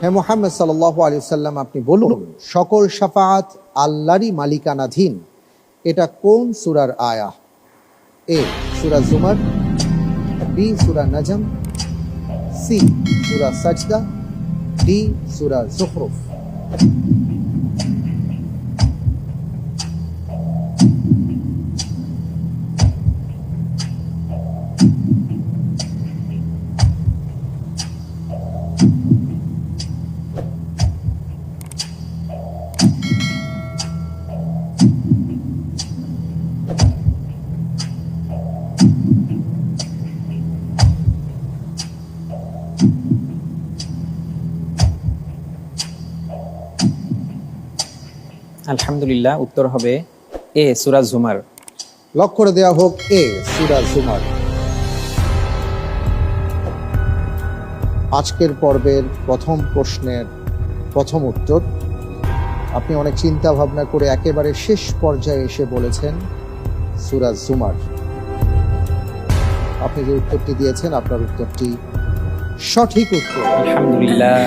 হ্যাঁ মোহাম্মদ সাল্লাহ আলী সাল্লাম আপনি বলুন, সকল সাফাত আল্লাহরই মালিকানাধীন। এটা কোন সুরার আয়া এ, সুরা জুমার বি সুরা নজম সি সুরা সাজদা ডি সুরা জুখরুফ। আলহামদুলিল্লাহ উত্তর হবে এ সুরাজ জুমার। লক করে দেওয়া হোক এ সুরা জুমার। আজকের পর্বের প্রথম প্রশ্নের প্রথম উত্তর। আপনি অনেক চিন্তা ভাবনা করে একেবারে শেষ পর্যায়ে এসে বলেছেন সুরাজ জুমার। আপনি যে উত্তরটি দিয়েছেন আপনার উত্তরটি সঠিক উত্তর। আলহামদুলিল্লাহ।